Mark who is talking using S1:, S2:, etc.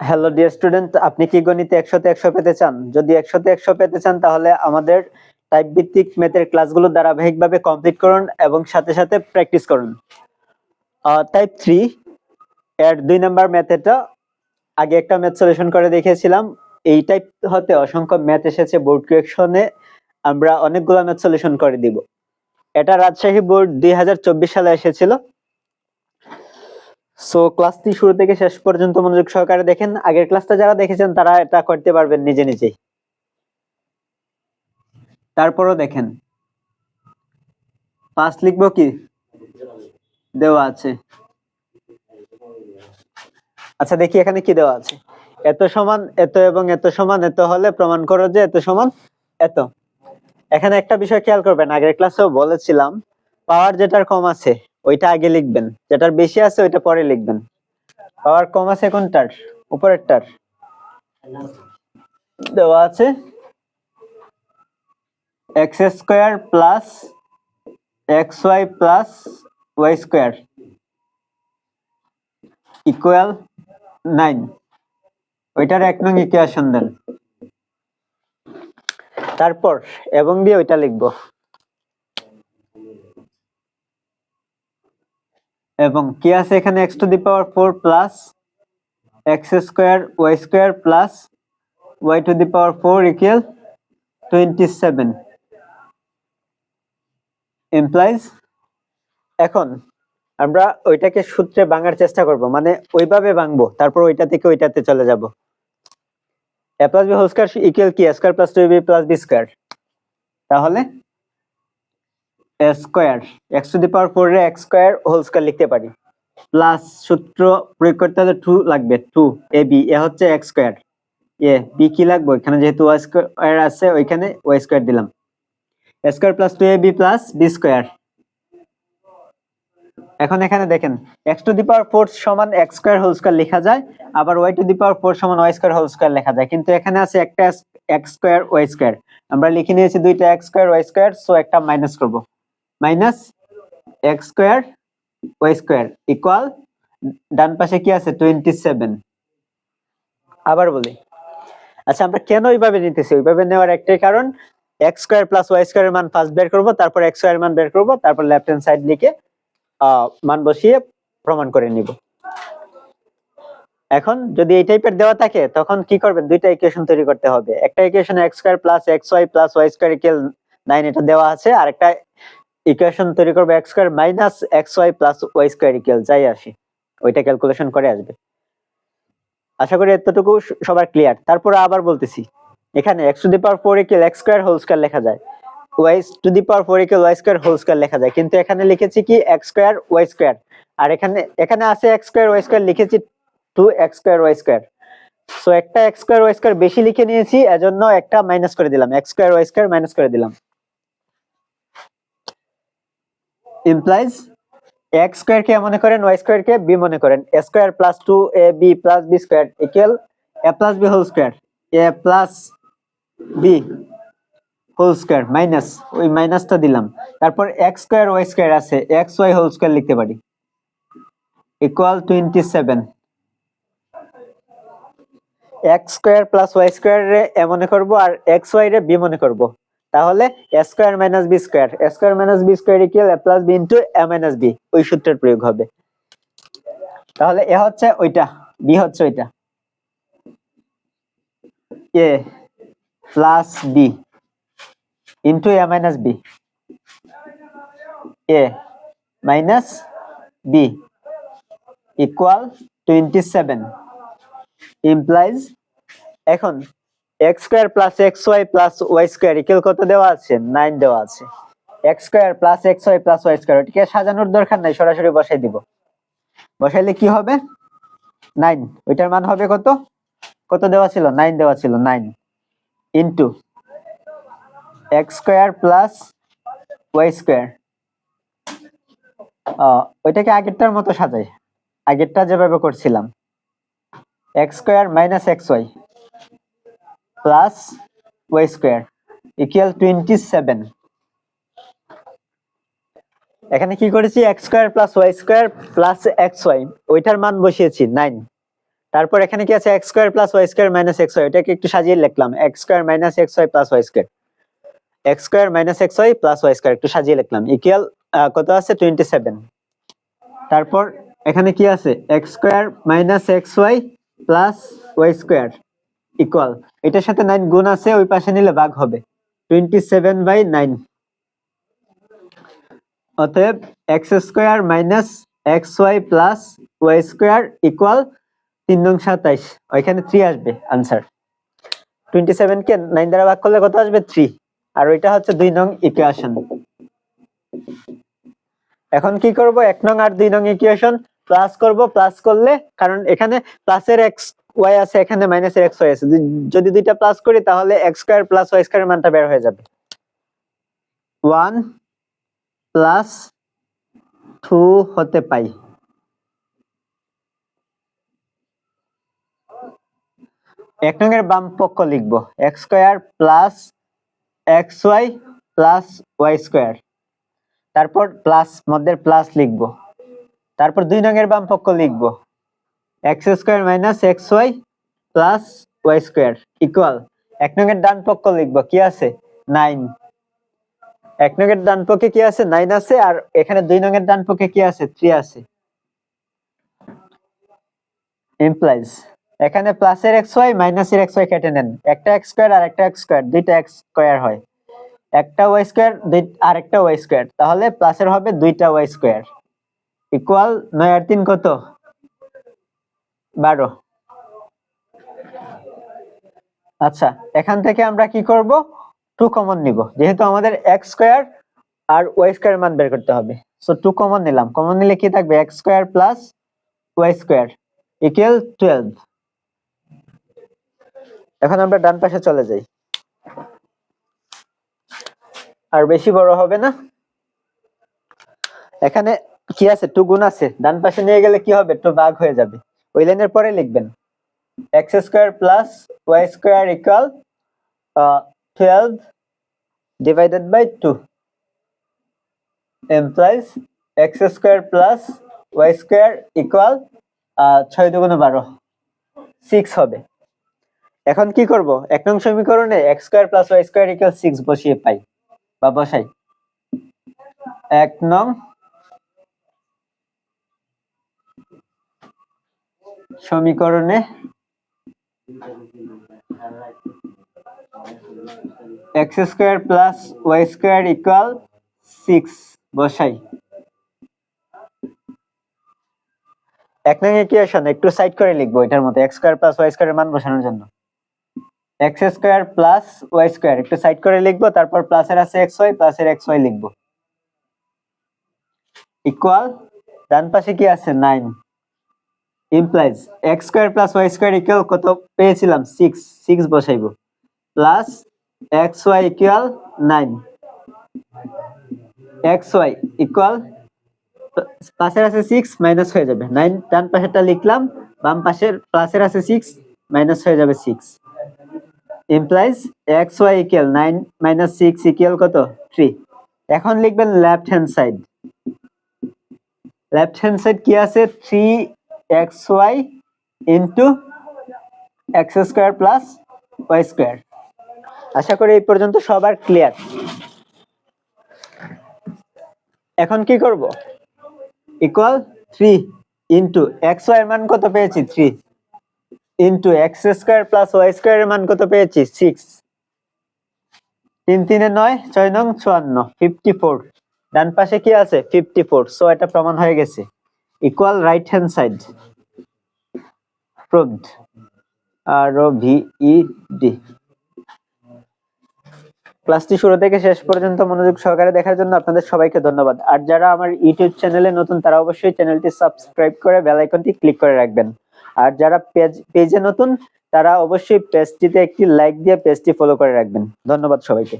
S1: Hello dear student আপনি কি গণিতে একশোতে একশো পেতে চান? যদি একশোতে একশো পেতে চান, তাহলে আমাদের টাইপ ভিত্তিক ম্যাথের ক্লাসগুলো ধারাবাহিকভাবে কমপ্লিট করুন এবং সাথে সাথে প্র্যাকটিস করুন। টাইপ থ্রি এর দুই নাম্বার ম্যাথেটা আগে একটা ম্যাথ সলিউশন করে দেখিয়েছিলাম। এই টাইপ হতে অসংখ্য ম্যাথ এসেছে বোর্ড কারেকশনে আমরা অনেকগুলো ম্যাথ সলিউশন করে দিব। এটা রাজশাহী বোর্ড দুই হাজার চব্বিশ সালে এসেছিল। সো ক্লাসটি শুরু থেকে শেষ পর্যন্ত মনোযোগ সহকারে দেখেন। আগের ক্লাসটা যারা দেখেছেন, তারা এটা করতে পারবেন নিজে নিজেই। তারপরও দেখেন। পাঁচ লিখব কি? দেওয়া আছে। আচ্ছা দেখি এখানে কি দেওয়া আছে। এত সমান, এত এবং এত সমান, এত হলে প্রমাণ করো যে এত সমান, এত। এখানে একটা বিষয় খেয়াল করবেন, আগের ক্লাসেও বলেছিলাম, পাওয়ার যেটার কম আছে ওইটা আগে লিখবেন। যেটার বেশি আছে ওইটা পরে লিখবেন। পাওয়ার কম আছে কোনটার উপরেরটার দেওয়া আছে, x square plus x y plus y square equal nine. ওইটার এক নং ইকুয়েশন দেন। তারপর, এবং দিয়ে ওইটা লিখব। এবং কি আছে এখানে? X to the power four plus x square y square plus y to the power four equal twenty seven implies এখন আমরা ওইটাকে সূত্রে ভাঙার চেষ্টা করব মানে ওইভাবে ভাঙবো, তারপর ওইটা থেকে ওইটাতে চলে যাব। A plus b whole square equal কি? Square plus two b plus b square তাহলে square. X to the power four A x square whole square লিখতে পারি। প্লাস সূত্র প্রয়োগ করতে হলে টু লাগবে, টু। এ, বি, এ হচ্ছে এক্স স্কোয়ার। এ, বি কি লাগবে? এখানে যেহেতু ওয়াই স্কোয়ার আছে, ওইখানে ওয়াই স্কোয়ার দিলাম। Square plus two a b plus b square. এখন এখানে দেখেন, x to the power four সমান এক্স স্কোয়ার হোল স্কোয়ার লেখা যায়, আবার y to the power four সমান ওয়াই স্কোয়ার হোল স্কোয়ার লেখা যায়। কিন্তু এখানে আছে একটা এক্স স্কোয়ার, ওয়াই স্কোয়ার। আমরা লিখে নিয়েছি দুইটা x square, y square, so একটা মাইনাস করব। Minus x square, y square equal, ডান পাশে কি আছে? Twenty seven. আবার বলি। আচ্ছা আমরা কেন ওইভাবে নিতেছি? ওইভাবে নেওয়ার একটাই কারণ, x square plus y square মান ফার্স্ট বের করব, তারপর এক্স স্কোয়ার মান বের করব, তারপর লেফট হ্যান্ড সাইড লিখে মান বসিয়ে প্রমাণ করে নিব। এখন যদি এই টাইপের দেওয়া থাকে, তখন কি করবেন? দুইটা ইকুয়েশন তৈরি করতে হবে। একটা equation x square plus x y plus y square equal nine এটা দেওয়া আছে আর একটা ইকুয়েশন তৈরি করবে x square minus x y plus y square equal যাই আসে। ওইটা ক্যালকুলেশন করে আসবে। আশা করি এতটুকু সবার ক্লিয়ার তারপরে আবার বলতেছি, এখানে x to the power four equal x square whole square লেখা যায়। Y to the power four equal y square whole square লেখা যায়। কিন্তু এখানে লিখেছি কি এক্স স্কোয়ার ওয়াই স্কোয়ার আর এখানে এখানে আছে এক্স স্কোয়ার ওয়াই স্কোয়ার লিখেছি two x square y square so একটা এক্স স্কোয়ার ওয়াই স্কোয়ার বেশি লিখে নিয়েছি, এজন্য একটা মাইনাস করে দিলাম। X square y square minus করে দিলাম। ইমপ্লাইজ এক্স স্কোয়ার কে মনে করেন ওয়াই স্কোয়ার কে বি মনে করেন। A square plus two a b plus b square equal a plus b whole square a plus b whole square minus ওই মাইনাসটা দিলাম। তারপর এক্স স্কোয়ার ওয়াই স্কোয়ার আছে। X y whole square লিখতে পারি। Equal twenty seven x square plus y square a মনে করব আর এক্স ওয়াই রে বি মনে করব। তাহলে a square minus b square a square minus b square equal a plus b into a minus b ওই সূত্রের প্রয়োগ হবে। তাহলে এ হচ্ছে ওইটা বি হচ্ছে ওইটা। A plus b into a minus b a minus b equal twenty seven implies এখন x square plus x y plus y square equal কত দেওয়া আছে? নাইন দেওয়া আছে। X square plus x y plus y square ওটিকে সাজানোর দরকার নাই, সরাসরি বসাই দিব। বসাইলে কি হবে? নাইন ওইটার মান হবে কত? কত দেওয়া ছিল? নাইন দেওয়া ছিল nine into x square plus y square ওইটাকে আগেরটার মতো সাজাই। আগেরটা যেভাবে করছিলাম। X square minus x y plus y square equal twenty seven এখানে কি করেছি? X square plus y square plus x y ওইটার মান বসিয়েছি নাইন তারপর এখানে কি আছে? X square plus y square minus x এটাকে একটু সাজিয়ে লিখলাম। X square minus x y plus y square x square minus x y plus y square একটু সাজিয়ে লিখলাম। ইকুয়াল কত আছে? টোয়েন্টি সেভেন তারপর এখানে কি আছে? X square minus x y plus y square equal এটার সাথে নাইন গুণ আছে, ওই পাশে নিলে ভাগ হবে। টোয়েন্টি সেভেন বাই নাইন অতএব x square minus x y plus y square equal তিন নং সাতাইশ। ওইখানে থ্রি আসবে আনসার টোয়েন্টি কে নাইন দ্বারা ভাগ করলে কত আসবে? থ্রি আর ওইটা হচ্ছে দুই নং ইকুয়েশন এখন কি করব? এক নং আর দুই নং ইকুয়েশন প্লাস করব প্লাস করলে, কারণ এখানে প্লাসের এক্স ওয়াই আছে এখানে মাইনাসের এক্স ওয়াই আছে। যদি- দুইটা প্লাস করি, তাহলে x square plus y square মানটা বের হয়ে যাবে। ওয়ান প্লাস টু হতে পাই। এক নং এর বাম পক্ষ লিখব। X square plus x y plus y square তারপর প্লাস মধ্যের প্লাস লিখব। তারপর দুই নং এর বাম পক্ষ লিখব। X square minus x y plus y square equal. এক নং এর ডান পক্ষ লিখব, কি আছে? নাইন। এক নং এর ডান পক্ষে কি আছে? নাইন আছে, আর এখানে দুই নং এর ডান পক্ষে কি আছে? থ্রি আছে। ইমপ্লাইজ এখানে প্লাসের এক্স ওয়াই মাইনাসের এক্স ওয়াই কেটে নেন। একটা এক্স স্কোয়ার আর একটা এক্স স্কোয়ার, দুইটা এক্স স্কোয়ার হয়। একটা ওয়াই স্কোয়ার, দুই, আর একটা ওয়াই স্কোয়ার। তাহলে প্লাসের হবে দুইটা ওয়াই স্কোয়ার। ইকুয়াল নয় আর তিন কত? বারো। আচ্ছা এখান থেকে আমরা কি করব? টু কমন নিব। যেহেতু আমাদের এক্স স্কোয়ার আর ওয়াই স্কোয়ার মান বের করতে হবে। সো টু কমন নিলাম। কমন নিলে কি থাকবে? X square plus y square equal twelve এখন আমরা ডান পাশে চলে যাই। আর বেশি বড় হবে না। এখানে কি আছে? টু গুণ আছে। ডান পাশে নিয়ে গেলে কি হবে? টু ভাগ হয়ে যাবে। ওই লাইনের পরে লিখবেন। X square plus y square equal twelve divided by two implies x square plus y square equal ছয় দুগুণ বারো। সিক্স হবে। এখন কি করব? এক নং সমীকরণে x square plus y square equal six বসিয়ে পাই বা বসাই। এক নং সমীকরণে x square plus y square equal six বসাই। এক নং ইকুয়েশন একটু সাইড করে লিখব এটার মতো এক্স স্কোয়ার প্লাস ওয়াই স্কোয়ারের মান বসানোর জন্য। X square plus y square. একটু সাইড করে লিখব, তারপর প্লাসের আছে এক্স ওয়াই, প্লাসের এক্স ওয়াই লিখব। ইকুয়াল ডান পাশে কি আছে? Nine. Implies x square plus y square equal কত? পেয়েছিলাম six six বসাইবো। Plus x y equal nine x y equal পাশের আছে সিক্স মাইনাস হয়ে যাবে। নাইন ডান পাশেরটা লিখলাম, বাম পাশের প্লাসের আছে সিক্স মাইনাস হয়ে যাবে six implies x y equal nine minus six equal কত? থ্রি এখন লিখবেন left hand side left hand side কি আছে? Three x y into x square plus y square আশা করি এই পর্যন্ত সবার ক্লিয়ার এখন কি করব? Equal three into x y মান কত পেয়েছি? Three into x square plus y square এর মান কত পেয়েছি? সিক্স তিন তিনে নয়, ছয় নং, চুয়ান্ন ফিফটি ফোর ডান পাশে কি আছে? ফিফটি ফোর সো এটা প্রমাণ হয়ে গেছে। Equal right hand side proved আর ভি ই ডি ক্লাসটি শুরু থেকে শেষ পর্যন্ত মনোযোগ সহকারে দেখার জন্য আপনাদের সবাইকে ধন্যবাদ। আর যারা আমার ইউটিউব চ্যানেলে নতুন, তারা অবশ্যই চ্যানেলটি সাবস্ক্রাইব করে বেল আইকনটি ক্লিক করে রাখবেন। আর যারা পেজ পেজে নতুন, তারা অবশ্যই পেজটিতে একটি লাইক দিয়ে পেজটি ফলো করে রাখবেন। ধন্যবাদ সবাইকে।